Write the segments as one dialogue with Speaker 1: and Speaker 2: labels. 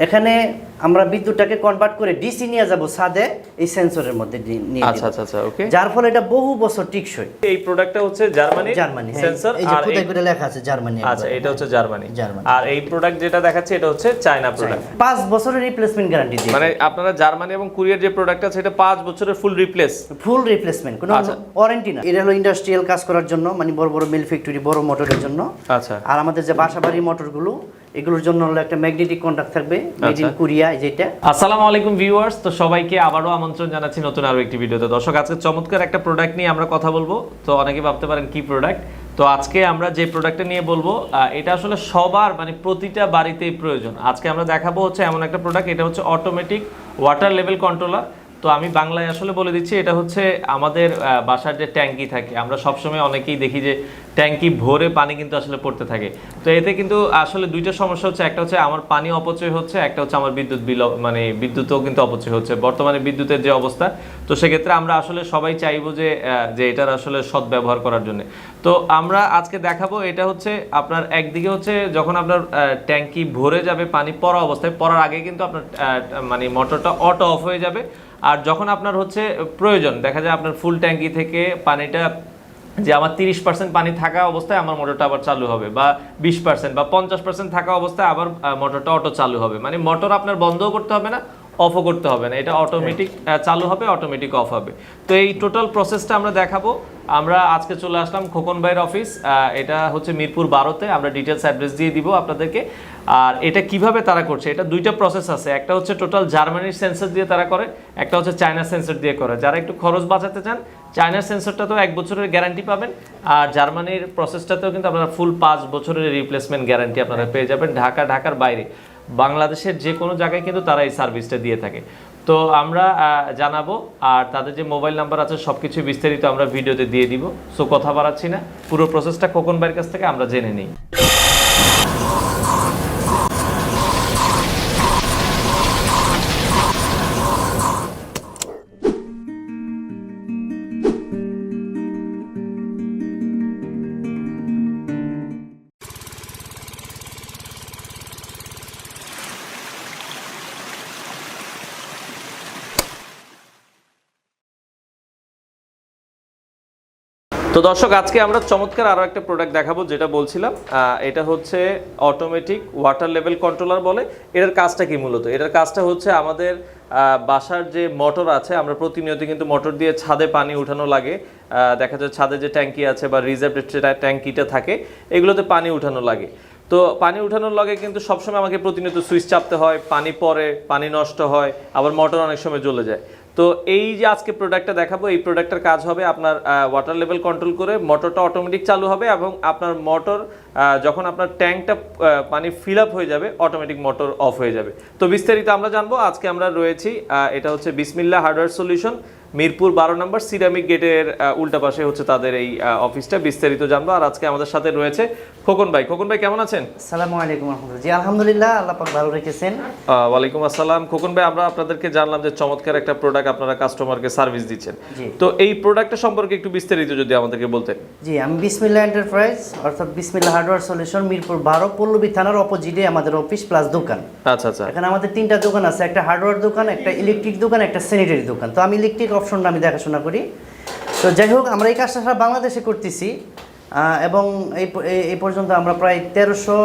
Speaker 1: এখানে আমরা বিদ্যুৎটাকে কনভার্ট করে ডিসি নিয়ে যাব ছাদে এই সেন্সরের মধ্যে নিয়ে
Speaker 2: আচ্ছা আচ্ছা আচ্ছা ওকে
Speaker 1: যার ফলে এটা বহু বছর টিকসই।
Speaker 2: এই প্রোডাক্টটা হচ্ছে জার্মানি
Speaker 1: জার্মানি।
Speaker 2: সেন্সর
Speaker 1: এই যে
Speaker 2: আর এই-
Speaker 1: করে লেখা আছে জার্মানি
Speaker 2: আচ্ছা এটা হচ্ছে জার্মানি
Speaker 1: জার্মানি।
Speaker 2: আর এই প্রোডাক্ট যেটা দেখাচ্ছে এটা হচ্ছে চায়না প্রোডাক্ট
Speaker 1: পাঁচ বছরের রিপ্লেসমেন্ট গ্যারান্টি দিয়ে
Speaker 2: মানে আপনারা জার্মানি এবং কুরিয়ার যে প্রোডাক্ট আছে এটা পাঁচ বছরের ফুল রিপ্লেস
Speaker 1: ফুল রিপ্লেসমেন্ট কোনো
Speaker 2: আচ্ছা।
Speaker 1: ওয়ারেন্টি না। এটা হলো ইন্ডাস্ট্রিয়াল কাজ করার জন্য মানে বড় বড় মিল ফ্যাক্টরি বড় মোটরের জন্য।
Speaker 2: আচ্ছা।
Speaker 1: আর আমাদের যে বাসাবাড়ি মোটরগুলো এগুলোর জন্য হলো একটা ম্যাগনেটিক কন্ট্যাক্ট থাকবে মেড ইন
Speaker 2: আচ্ছা।
Speaker 1: কোরিয়া যেটা
Speaker 2: আসসালামু আলাইকুম ভিউয়ার্স তো সবাইকে আবারও আমন্ত্রণ জানাচ্ছি নতুন আরও একটি ভিডিওতে। দর্শক আজকে চমৎকার একটা প্রোডাক্ট নিয়ে আমরা কথা বলব। তো অনেকে ভাবতে পারেন কি প্রোডাক্ট তো আজকে আমরা যে প্রোডাক্টটা নিয়ে বলব এটা আসলে সবার মানে প্রতিটা বাড়িতেই প্রয়োজন। আজকে আমরা দেখাবো হচ্ছে এমন একটা প্রোডাক্ট এটা হচ্ছে অটোমেটিক ওয়াটার লেভেল কন্ট্রোলার তো আমি বাংলায় আসলে বলে দিচ্ছি, এটা হচ্ছে আমাদের বাসার যে ট্যাঙ্কি থাকে, আমরা সবসময় অনেকেই দেখি যে ট্যাঙ্কি ভরে পানি কিন্তু আসলে পড়তে থাকে। তো এতে কিন্তু আসলে দুইটা সমস্যা হচ্ছে, একটা হচ্ছে আমার পানি অপচয় হচ্ছে, একটা হচ্ছে আমার বিদ্যুৎ বিল মানে বিদ্যুৎও কিন্তু অপচয় হচ্ছে। বর্তমানে বিদ্যুতের যে অবস্থা, তো সেক্ষেত্রে আমরা আসলে সবাই চাইব যে যে এটার আসলে সদ্ব্যবহার করার জন্য। তো আমরা আজকে দেখাবো, এটা হচ্ছে আপনার একদিকে হচ্ছে যখন আপনার ট্যাঙ্কি ভরে যাবে পানি পড়া অবস্থায়, পড়ার আগে কিন্তু আপনার মানে মোটরটা অটো অফ হয়ে যাবে। আর যখন আপনার হচ্ছে প্রয়োজন, দেখা যায় আপনার ফুল ট্যাঙ্কি থেকে পানিটা, যে আমার তিরিশ পার্সেন্ট পানি থাকা অবস্থায় আমার মোটরটা আবার চালু হবে, বা বিশ পার্সেন্ট বা পঞ্চাশ পার্সেন্ট থাকা অবস্থায় আবার মোটরটা অটো চালু হবে। মানে মোটর আপনার বন্ধও করতে হবে না অফও করতে হবে না। এটা অটোমেটিক চালু হবে অটোমেটিক অফ হবে। তো এই টোটাল প্রসেসটা আমরা দেখাবো। আমরা আজকে চলে আসলাম খোকন ভাইয়ের অফিস এটা হচ্ছে মিরপুর বারোতে। আমরা ডিটেলস অ্যাড্রেস দিয়ে দিব আপনাদেরকে। আর এটা কীভাবে তারা করছে? এটা দুইটা প্রসেস আছে। একটা হচ্ছে টোটাল জার্মানির সেন্সর দিয়ে তারা করে একটা হচ্ছে চায়না সেন্সর দিয়ে করে। যারা একটু খরচ বাঁচাতে চান চায়নার সেন্সরটা তো এক বছরের গ্যারান্টি পাবেন। আর জার্মানির প্রসেসটাতেও কিন্তু আপনারা ফুল পাঁচ বছরের রিপ্লেসমেন্ট গ্যারান্টি আপনারা পেয়ে যাবেন ঢাকা ঢাকার বাইরে। বাংলাদেশের যে কোনো জায়গায় কিন্তু তারা এই সার্ভিসটা দিয়ে থাকে। তো আমরা জানাব, আর তাদের যে মোবাইল নাম্বার আছে সব কিছু বিস্তারিত আমরা ভিডিওতে দিয়ে দিব। সো কথা বাড়াচ্ছি না। পুরো প্রসেসটা খোকন ভাইয়ের কাছ থেকে আমরা জেনে নিই। তো দর্শক, আজকে আমরা চমৎকার আরও একটা প্রোডাক্ট দেখাবো, যেটা বলছিলাম এটা হচ্ছে অটোমেটিক ওয়াটার লেভেল কন্ট্রোলার বলে। এটার কাজটা কি মূলত? এটার কাজটা হচ্ছে আমাদের বাসার যে মোটর আছে, আমরা প্রতিনিয়ত কিন্তু মোটর দিয়ে ছাদে পানি উঠানো লাগে। দেখা যায় ছাদে যে ট্যাঙ্কি আছে বা রিজার্ভ ট্যাঙ্কিটা থাকে, এগুলোতে পানি উঠানো লাগে। তো পানি উঠানোর লগে কিন্তু সবসময় আমাকে প্রতিনিয়ত সুইচ চাপতে হয়, পানি পড়ে, পানি নষ্ট হয়, আবার মোটর অনেক সময় জ্বলে যায়। তো এই যে আজকে প্রোডাক্টটা দেখাবো, এই প্রোডাক্টের কাজ হবে আপনার ওয়াটার লেভেল কন্ট্রোল করে মোটরটা অটোমেটিক চালু হবে এবং আপনার মোটর যখন আপনার ট্যাঙ্কটা পানি ফিল আপ হয়ে যাবে অটোমেটিক মোটর অফ হয়ে যাবে। তো বিস্তারিত আমরা জানব। আজকে আমরা রয়েছি এটা হচ্ছে বিসমিল্লা হার্ডওয়্যার সলিউশন মিরপুর বারো নম্বর সিরামিক গেটের উল্টা পাশে হচ্ছে তাদের এই অফিসটা। বিস্তারিত জানব। আর আজকে আমাদের সাথে রয়েছে খোকন ভাই। খোকন ভাই কেমন আছেন?
Speaker 1: সালামু আলাইকুম জি আলহামদুলিল্লাহ আল্লাহ পাক ভালো রেখেছেন।
Speaker 2: ওয়ালাইকুম আসসালাম। খোকন ভাই আমরা আপনাদেরকে জানলাম যে চমৎকার একটা প্রোডাক্ট আপনারা কাস্টমারকে সার্ভিস দিচ্ছেন। তো এই প্রোডাক্টটা সম্পর্কে একটু বিস্তারিত যদি আমাদেরকে বলতেন।
Speaker 1: জি আমি বিসমিল্লা এন্টারপ্রাইজ অর্থাৎ বিসমিল্লা হার্ডওয়্যার সলিউশন মিরপুর বারো পল্লবী থানার অপোজিটে আমাদের অফিস প্লাস দোকান।
Speaker 2: আচ্ছা আচ্ছা।
Speaker 1: এখানে আমাদের তিনটা দোকান আছে। একটা হার্ডওয়্যার দোকান একটা ইলেকট্রিক দোকান একটা স্যানিটারি দোকান। তো আমি ইলেকট্রিক অপশনটা আমি দেখাশোনা করি। তো যাই হোক আমরা এই কাজটা সারা বাংলাদেশে করতেছি এবং এই পর্যন্ত আমরা প্রায় তেরোশো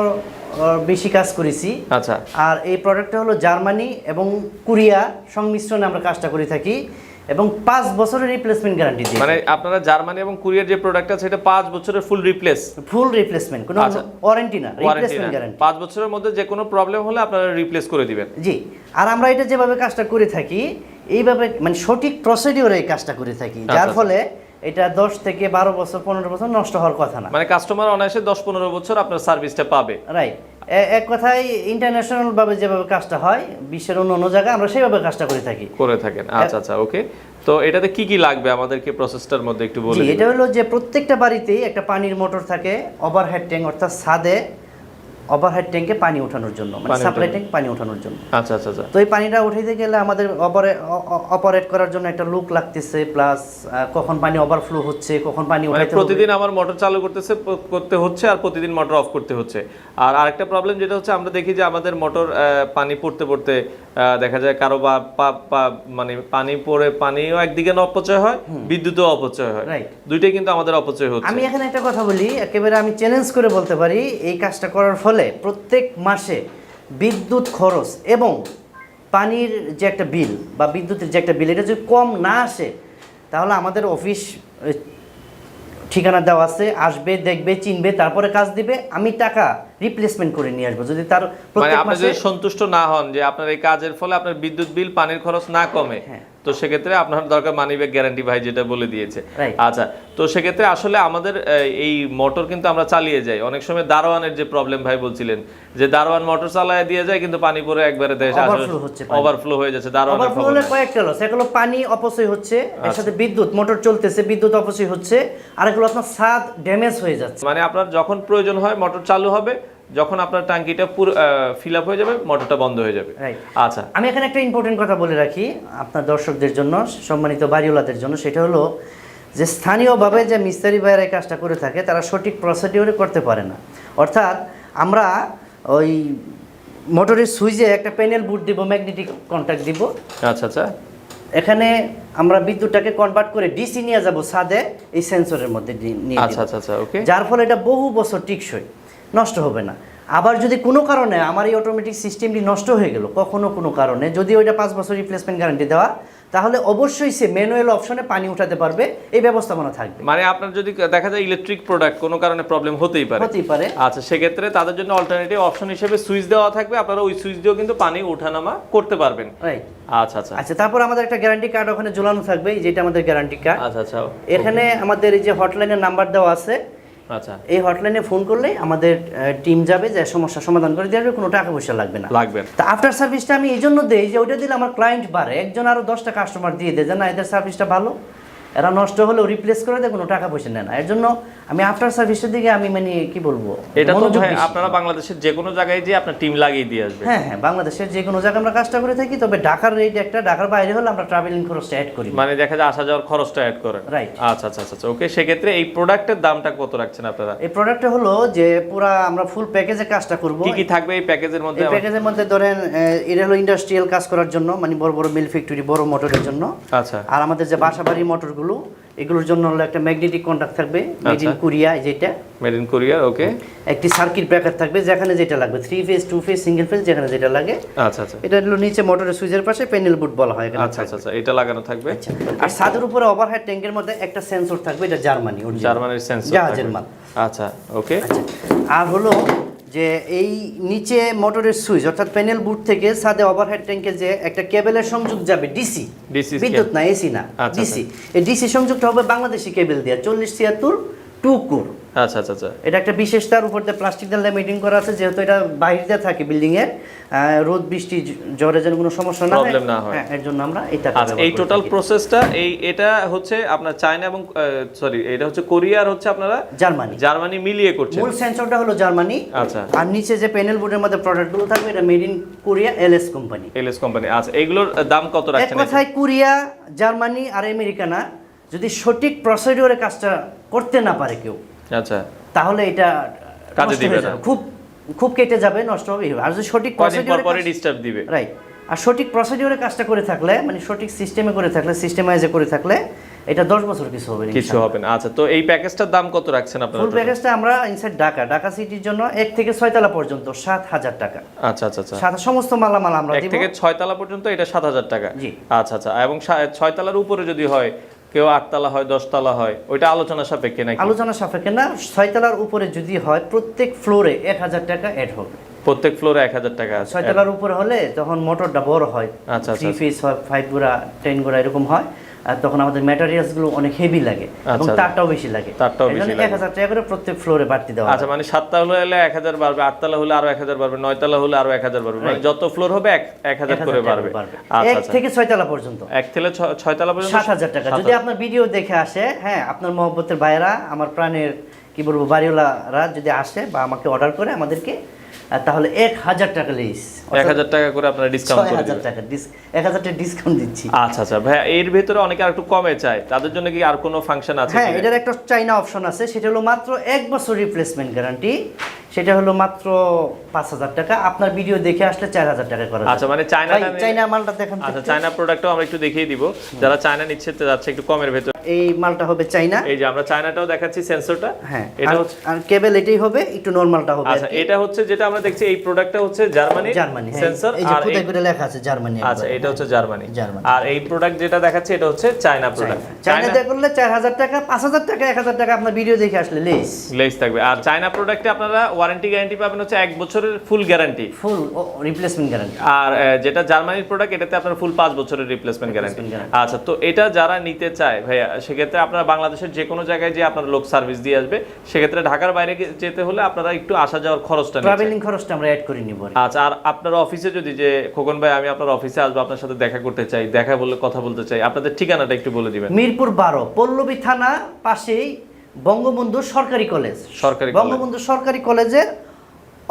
Speaker 1: বেশি কাজ করেছি।
Speaker 2: আচ্ছা।
Speaker 1: আর এই প্রোডাক্টটা হলো জার্মানি এবং কোরিয়া সংমিশ্রণে আমরা কাজটা করে থাকি। এবং পাঁচ বছরের রিপ্লেসমেন্ট গ্যারান্টি দিই
Speaker 2: মানে আপনারা জার্মানি এবং কুরিয়ার যে প্রোডাক্ট আছে এটা পাঁচ বছরের ফুল রিপ্লেস
Speaker 1: ফুল রিপ্লেসমেন্ট কোনো
Speaker 2: আচ্ছা।
Speaker 1: ওয়ারেন্টি না রিপ্লেসমেন্ট গ্যারান্টি
Speaker 2: পাঁচ বছরের মধ্যে যে কোনো প্রবলেম হলে আপনারা রিপ্লেস করে দিবেন।
Speaker 1: জি আর আমরা এটা যেভাবে কাজটা করে থাকি এইভাবে মানে সঠিক প্রসিডিওরে এই কাজটা করে থাকি যার
Speaker 2: আচ্ছা।
Speaker 1: ফলে এটা দশ থেকে বারো বছর পনেরো বছর নষ্ট হওয়ার কথা না।
Speaker 2: মানে কাস্টমার অনায়াসে দশ পনেরো বছর আপনার সার্ভিসটা পাবে।
Speaker 1: রাইট এক কথায় ইন্টারন্যাশনাল ভাবে যেভাবে কাজটা হয় বিশ্বের অন্য অন্য জায়গায় আমরা সেইভাবে কাজটা করে থাকি।
Speaker 2: করে থাকেন। আচ্ছা আচ্ছা ওকে। তো এটাতে কি কি লাগবে আমাদেরকে প্রসেসটার মধ্যে একটু বলি
Speaker 1: এটা হলো যে প্রত্যেকটা বাড়িতেই একটা পানির মোটর থাকে ওভারহেড ট্যাঙ্ক অর্থাৎ ছাদে ওভারহেড ট্যাঙ্কে পানি ওঠানোর জন্য মানে সাপ্লাই ট্যাঙ্ক পানি ওঠানোর জন্য।
Speaker 2: আচ্ছা আচ্ছা আচ্ছা।
Speaker 1: তো এই পানিটা উঠাইতে গেলে আমাদের অপারেট করার জন্য একটা লুক লাগতেছে প্লাস কখন পানি ওভারফ্লো হচ্ছে কখন পানি
Speaker 2: মানে
Speaker 1: উঠাইতে।
Speaker 2: প্রতিদিন আমার মোটর চালু করতেছে করতে হচ্ছে আর প্রতিদিন মোটর অফ করতে হচ্ছে। আর আরেকটা প্রবলেম যেটা হচ্ছে আমরা দেখি যে আমাদের মোটর পানি পড়তে পড়তে দেখা যায় কারও বা মানে পানি পড়ে পানিও একদিকে অপচয় হয় বিদ্যুৎও অপচয় হয়।
Speaker 1: Right.
Speaker 2: দুইটাই কিন্তু আমাদের অপচয় হচ্ছে।
Speaker 1: আমি এখানে একটা কথা বলি একেবারে আমি চ্যালেঞ্জ করে বলতে পারি এই কাজটা করার ফলে প্রত্যেক মাসে বিদ্যুৎ খরচ এবং পানির যে একটা বিল বা বিদ্যুতের যে একটা বিল এটা যদি কম না আসে তাহলে আমাদের অফিস ঠিকানা দেওয়া আছে আসবে দেখবে চিনবে তারপরে কাজ দিবে আমি টাকা রিপ্লেসমেন্ট করে নিয়ে আসব যদি তার
Speaker 2: মানে আপনি যদি সন্তুষ্ট না হন যে আপনার এই কাজের ফলে আপনার বিদ্যুৎ বিল পানির খরচ না কমে
Speaker 1: হ্যাঁ।
Speaker 2: তো সেক্ষেত্রে আপনার দরকার মানি ব্যাগ গ্যারান্টি ভাই যেটা বলে দিয়েছে। আচ্ছা তো সেক্ষেত্রে আসলে আমাদের এই মোটর কিন্তু আমরা চালিয়ে যাই। অনেক সময় দারোয়ানের যে প্রবলেম ভাই বলছিলেন যে দারোয়ান মোটর চালায় দিয়ে যায় কিন্তু পানি পরে একবারে দেশ। ওভারফ্লো হয়ে যাচ্ছে
Speaker 1: ওভারফ্লো হলে কয়েকটা লস এক হলো পানি অপচয় হচ্ছে এর
Speaker 2: আচ্ছা।
Speaker 1: সাথে বিদ্যুৎ মোটর চলতেছে বিদ্যুৎ অপচয় হচ্ছে আর এগুলো আপনার ছাদ ড্যামেজ হয়ে যাচ্ছে।
Speaker 2: মানে আপনার যখন প্রয়োজন হয় মোটর চালু হবে যখন আপনার ট্যাঙ্কিটা পুরো ফিল আপ হয়ে যাবে মোটরটা বন্ধ হয়ে যাবে. আচ্ছা।
Speaker 1: আমি এখানে একটা ইম্পর্টেন্ট কথা বলে রাখি আপনার দর্শকদের জন্য সম্মানিত বাড়িওয়ালাদের জন্য। সেটা হলো যে স্থানীয়ভাবে যে মিস্ত্রি ভাইয়েরা এই কাজটা করে থাকে তারা সঠিক প্রসিডিওরে করতে পারে না। অর্থাৎ আমরা ওই মোটরের সুইচে একটা প্যানেল বুট দিব ম্যাগনেটিক কন্ট্যাক্ট দিব।
Speaker 2: আচ্ছা আচ্ছা।
Speaker 1: এখানে আমরা বিদ্যুৎটাকে কনভার্ট করে ডিসি নিয়ে যাব ছাদে এই সেন্সরের মধ্যে নিয়ে
Speaker 2: আচ্ছা আচ্ছা আচ্ছা ওকে
Speaker 1: যার ফলে এটা বহু বছর টিকসই। নষ্ট হবে না। আবার যদি কোনো কারণে আমার এই অটোমেটিক সিস্টেমটি নষ্ট হয়ে গেল কখনো কোনো কারণে যদি ওইটা পাঁচ বছর রিপ্লেসমেন্ট গ্যারান্টি দেওয়া তাহলে অবশ্যই সে ম্যানুয়াল অপশনে পানি উঠাতে পারবে এই ব্যবস্থাপনা থাকবে।
Speaker 2: মানে আপনার যদি দেখা যায় ইলেকট্রিক প্রোডাক্ট কোনো কারণে প্রবলেম হতেই পারে।
Speaker 1: হতেই পারে।
Speaker 2: আচ্ছা সেক্ষেত্রে তাদের জন্য অল্টারনেটিভ অপশন হিসেবে সুইচ দেওয়া থাকবে আপনারা ওই সুইচ দিয়েও কিন্তু পানি ওঠানামা করতে পারবেন।
Speaker 1: রাইট
Speaker 2: আচ্ছা আচ্ছা।
Speaker 1: আচ্ছা তারপর আমাদের একটা গ্যারান্টি কার্ড ওখানে ঝোলানো থাকবে যেটা আমাদের গ্যারান্টি কার্ড
Speaker 2: আচ্ছা আচ্ছা।
Speaker 1: এখানে আমাদের এই যে হটলাইনের নাম্বার দেওয়া আছে
Speaker 2: আচ্ছা।
Speaker 1: এই হটলাইনে ফোন করলে আমাদের টিম যাবে যে সমস্যা সমাধান করে দেওয়া কোনো টাকা পয়সা লাগবে না।
Speaker 2: লাগবে।
Speaker 1: তা আফটার সার্ভিসটা আমি এই জন্য দেই যে ওইটা দিলে আমার ক্লায়েন্ট বাড়ে। একজন আরও দশটা কাস্টমার দিয়ে দেয় যে না এদের সার্ভিসটা ভালো। এরা নষ্ট হলেও রিপ্লেস করে দেয় কোনো টাকা পয়সা নেয় না। এর জন্য আমি আফটার সার্ভিসের দিকে আমি মানে কি বলব
Speaker 2: এটা তো ভাই আপনারা বাংলাদেশের যে কোনো জায়গায় যে আপনার টিম লাগিয়ে দিয়ে আসবে।
Speaker 1: হ্যাঁ হ্যাঁ বাংলাদেশের যে কোনো জায়গায় আমরা কাজটা করে থাকি তবে ঢাকার রেট একটা ঢাকার বাইরে হলে আমরা ট্রাভেলিং খরচটা অ্যাড করি।
Speaker 2: মানে দেখা যায় আসা যাওয়ার খরচটা অ্যাড করেন।
Speaker 1: Right.
Speaker 2: আচ্ছা আচ্ছা আচ্ছা ওকে সেক্ষেত্রে এই প্রোডাক্টের দামটা কত রাখছেন আপনারা?
Speaker 1: এই প্রোডাক্টটা হলো যে পুরা আমরা ফুল প্যাকেজে কাজটা করব।
Speaker 2: কি কি থাকবে এই প্যাকেজের মধ্যে?
Speaker 1: এই প্যাকেজের মধ্যে ধরেন এটা হলো ইন্ডাস্ট্রিয়াল কাজ করার জন্য মানে বড় বড় মিল ফ্যাক্টরি বড় মোটরের জন্য।
Speaker 2: আচ্ছা।
Speaker 1: আর আমাদের যে বাসাবাড়ি মোটরগুলো এগুলোর জন্য হলো একটা ম্যাগনেটিক কন্ট্যাক্ট থাকবে মেড ইন। কোরিয়া যেটা।
Speaker 2: মেড ইন কোরিয়ার ওকে
Speaker 1: একটি সার্কিট ব্রেকার থাকবে যেখানে যেটা লাগবে three phase two phase single phase যেখানে যেটা লাগে।
Speaker 2: আচ্ছা আচ্ছা।
Speaker 1: এটা হলো নিচে মোটরের সুইচের পাশে প্যানেল বুট বলা হয়
Speaker 2: আচ্ছা আচ্ছা আচ্ছা এটা লাগানো থাকবে।
Speaker 1: আচ্ছা। আর ছাদের উপরে ওভারহেড ট্যাঙ্কের মধ্যে একটা সেন্সর থাকবে এটা জার্মানি
Speaker 2: জার্মানির সেন্সর
Speaker 1: জাহাজের মাল।
Speaker 2: আচ্ছা ওকে
Speaker 1: আচ্ছা আর হলো যে এই নিচে মোটরের সুইচ অর্থাৎ প্যানেল বুট থেকে সাদে ওভারহেড ট্যাঙ্কে যে একটা কেবেলের সংযোগ যাবে ডিসি বিদ্যুৎ না এসি না
Speaker 2: আচ্ছা,
Speaker 1: ডিসি এই ডিসি সংযোগটা হবে বাংলাদেশি কেবেল দিয়ে চল্লিশ ছিয়াত্তর টু কোর।
Speaker 2: আচ্ছা আচ্ছা আচ্ছা।
Speaker 1: এটা একটা বিশেষ তার উপর দিয়ে প্লাস্টিক দিয়ে ল্যামিনেটিং করা আছে যেহেতু এটা বাইরে থাকে বিল্ডিং এর রোদ বৃষ্টি জ্বরে যেন কোনো সমস্যা না
Speaker 2: Problem না হয়।
Speaker 1: হ্যাঁ এর জন্য আমরা এটা
Speaker 2: আচ্ছা এই টোটাল প্রসেসটা এই এটা হচ্ছে আপনার চায়না এবং সরি এটা হচ্ছে কোরিয়া আর হচ্ছে আপনারা
Speaker 1: জার্মানি।
Speaker 2: জার্মানি মিলিয়ে করছেন।
Speaker 1: মূল সেন্সরটা হলো জার্মানি।
Speaker 2: আচ্ছা।
Speaker 1: আর নিচে যে প্যানেল বোর্ডের মধ্যে প্রোডাক্টগুলো থাকবে এটা made in Korea LS company
Speaker 2: LS company আচ্ছা এইগুলোর দাম কত রাখছেন এক
Speaker 1: কথায় কোরিয়া জার্মানি আর আমেরিকা না যদি সঠিক প্রসিডিওরে কাজটা করতে না পারে কেউ
Speaker 2: আচ্ছা।
Speaker 1: তাহলে এটা
Speaker 2: কাজে দিবে না।
Speaker 1: খুব খুব কেটে যাবে নষ্ট হবে। আর যদি সঠিক প্রসিডিওরে
Speaker 2: পরে ডিস্টার্ব দিবে।
Speaker 1: রাইট আর সঠিক প্রসিডিওরে কাজটা করে থাকলে মানে সঠিক সিস্টেমে করে থাকলে সিস্টেমাইজে করে থাকলে এটা দশ বছর কিছু হবে
Speaker 2: কিছু হবে না। আচ্ছা তো এই প্যাকেজটার দাম কত রাখছেন আপনারা
Speaker 1: ফুল প্যাকেজটা আমরা ইনসাইড ঢাকা ঢাকা সিটির জন্য এক থেকে ছয়তলা পর্যন্ত সাত হাজার টাকা।
Speaker 2: আচ্ছা আচ্ছা আচ্ছা।
Speaker 1: সাথে সমস্ত মালামাল আমরা
Speaker 2: এক
Speaker 1: দিব।
Speaker 2: থেকে ছয় তলা পর্যন্ত এটা সাত হাজার টাকা।
Speaker 1: জি।
Speaker 2: আচ্ছা আচ্ছা। এবং সা- ছয় তলার উপরে যদি হয় কেউ আটতলা হয় দশতলা হয় ওইটা আলোচনা সাপেক্ষে না
Speaker 1: আলোচনা সাপেক্ষে না ছয়তলার উপরে যদি হয় প্রত্যেক ফ্লোরে এক হাজার টাকা অ্যাড হবে
Speaker 2: প্রত্যেক ফ্লোরে এক হাজার টাকা
Speaker 1: ছয়তলার উপরে হলে তখন মোটরটা বড় হয়
Speaker 2: আচ্ছা,
Speaker 1: থ্রি
Speaker 2: আচ্ছা।
Speaker 1: ফিস হয় ফাইভ গোড়া টেন গোড়া এরকম হয় তখন আমাদের ম্যাটেরিয়ালসগুলো অনেক হেভি লাগে এবং
Speaker 2: আচ্ছা।
Speaker 1: তারটাও বেশি লাগে।
Speaker 2: তারটাও বেশি লাগে।
Speaker 1: এক হাজার টাকা করে প্রত্যেক ফ্লোরে বাড়তি দেওয়া
Speaker 2: আচ্ছা মানে সাতটা হলে এক হাজার বাড়বে আটতলা হলে আরও এক হাজার বাড়বে নয়তলা হলে আরও এক হাজার বাড়বে। মানে যত ফ্লোর হবে এক এক হাজার করে বাড়বে। আচ্ছা
Speaker 1: এক
Speaker 2: আচ্ছা।
Speaker 1: থেকে ছয়তলা পর্যন্ত।
Speaker 2: এক থেকে ছয়তলা পর্যন্ত?
Speaker 1: সাত হাজার টাকা। যদি আপনার ভিডিও দেখে আসে হ্যাঁ আপনার মহব্বতের ভাইয়েরা আমার প্রাণের কি বলব বাড়িওয়ালারা যদি আসে বা আমাকে অর্ডার করে আমাদেরকে তাহলে এক হাজার টাকা লেস
Speaker 2: এক হাজার টাকা করে আপনারা ডিসকাউন্ট করে
Speaker 1: হাজার টাকা এক হাজার টাকা ডিসকাউন্ট দিচ্ছি।
Speaker 2: আচ্ছা আচ্ছা ভাইয়া এর ভেতরে অনেকে আর একটু কমে চায় তাদের জন্য কি আর কোনো ফাংশন আছে
Speaker 1: হ্যাঁ এটার একটা চাইনা অপশন আছে সেটা হলো মাত্র এক বছর রিপ্লেসমেন্ট গ্যারান্টি সেটা হলো মাত্র পাঁচ হাজার টাকা। আপনার ভিডিও দেখে আসলে চার হাজার টাকা করা
Speaker 2: আচ্ছা মানে চায়নাটা
Speaker 1: ভাই, চাইনা মালটা দেখেন
Speaker 2: আচ্ছা। চায়না প্রোডাক্টও আমরা একটু দেখিয়ে দিব। যারা চায়না নিচ্ছে যাচ্ছে একটু কমের ভেতর।
Speaker 1: এই মালটা হবে চাইনা
Speaker 2: এই যে আমরা চায়নাটাও দেখাচ্ছি সেন্সরটা
Speaker 1: হ্যাঁ
Speaker 2: এটা হচ্ছে
Speaker 1: আর কেবল এটাই হবে একটু নরমালটা হবে
Speaker 2: আচ্ছা এটা হচ্ছে যেটা আমরা দেখছি এই প্রোডাক্টটা হচ্ছে জার্মানি
Speaker 1: জার্মানি হ্যাঁ,
Speaker 2: সেন্সর আর এই-
Speaker 1: করে লেখা আছে জার্মানি
Speaker 2: আচ্ছা এটা হচ্ছে জার্মানি। আর এই প্রোডাক্ট যেটা দেখাচ্ছে এটা হচ্ছে চায়না প্রোডাক্ট
Speaker 1: চাইনা দিয়ে করলে চার হাজার টাকা পাঁচ হাজার টাকা এক হাজার টাকা আপনার ভিডিও দেখে আসলে লেস।
Speaker 2: লেস থাকবে। আর চায়না প্রোডাক্টে আপনারা ওয়ারেন্টি গ্যারান্টি পাবেন হচ্ছে এক বছরের full guarantee
Speaker 1: full replacement guarantee
Speaker 2: আর যেটা জার্মানির প্রোডাক্ট এটাতে আপনার ফুল পাঁচ বছরের রিপ্লেসমেন্ট গ্যারান্টি আচ্ছা তো এটা যারা নিতে চায় ভাইয়া সেক্ষেত্রে আপনারা বাংলাদেশের যে কোনো জায়গায় যে আপনার লোক সার্ভিস দিয়ে আসবে সেক্ষেত্রে ঢাকার বাইরে যেতে হলে আপনারা একটু আসা যাওয়ার খরচটা
Speaker 1: ট্রাভেলিং খরচটা আমরা অ্যাড করে নিব
Speaker 2: আচ্ছা আর আপনার অফিসে যদি যে খোকন ভাই আমি আপনার অফিসে আসব আপনার সাথে দেখা করতে চাই দেখা বলে কথা বলতে চাই আপনাদের ঠিকানাটা একটু বলে দিবেন।
Speaker 1: মিরপুর বারো পল্লবী থানা পাশেই বঙ্গবন্ধু সরকারি কলেজ।
Speaker 2: সরকারি
Speaker 1: বঙ্গবন্ধু সরকারি কলেজের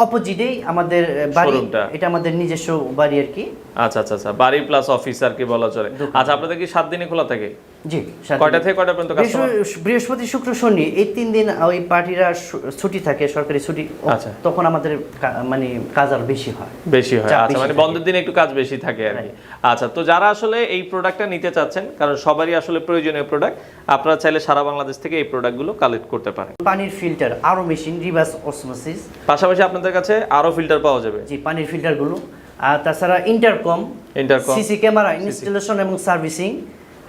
Speaker 1: অপোজিটেই আমাদের বাড়ি। এটা আমাদের নিজস্ব বাড়ি আর কি।
Speaker 2: আচ্ছা আচ্ছা আচ্ছা বাড়ি প্লাস অফিস আর কি বলা চলে। আচ্ছা আপনাদের কি সাত দিনে খোলা থাকে?
Speaker 1: জি
Speaker 2: কয়টা থেকে কয়টা পর্যন্ত
Speaker 1: বৃহস্পতি- বৃহস্পতি শুক্র শনি এই তিন দিন ওই পার্টিরা ছুটি থাকে সরকারি ছুটি
Speaker 2: আচ্ছা।
Speaker 1: তখন আমাদের মানে কাজ আর বেশি হয়।
Speaker 2: বেশি হয়। আচ্ছা মানে বন্ধের দিনে একটু কাজ বেশি থাকে আর কি। আচ্ছা তো যারা আসলে এই প্রোডাক্টটা নিতে চাচ্ছেন কারণ সবারই আসলে প্রয়োজনীয় প্রোডাক্ট আপনারা চাইলে সারা বাংলাদেশ থেকে এই প্রোডাক্টগুলো কালেক্ট করতে পারেন।
Speaker 1: পানির ফিল্টার আরও মেশিন রিভার্স অসমোসিস
Speaker 2: পাশাপাশি আপনাদের কাছে আরও ফিল্টার পাওয়া যাবে।
Speaker 1: জি পানির ফিল্টারগুলো আর তাছাড়া intercom
Speaker 2: intercom
Speaker 1: CC camera installation এবং সার্ভিসিং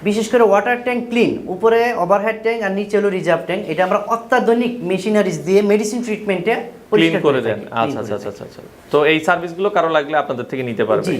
Speaker 1: বিশেষ করে ওয়াটার ট্যাঙ্ক ক্লিন উপরে ওভারহেড ট্যাঙ্ক আর নিচে হলো রিজার্ভ ট্যাঙ্ক এটা আমরা অত্যাধুনিক মেশিনারিজ দিয়ে মেডিসিন ট্রিটমেন্টে
Speaker 2: ক্লিন করে দেন। আচ্ছা আচ্ছা আচ্ছা আচ্ছা তো এই সার্ভিসগুলো কারও লাগলে আপনাদের থেকে নিতে পারবে।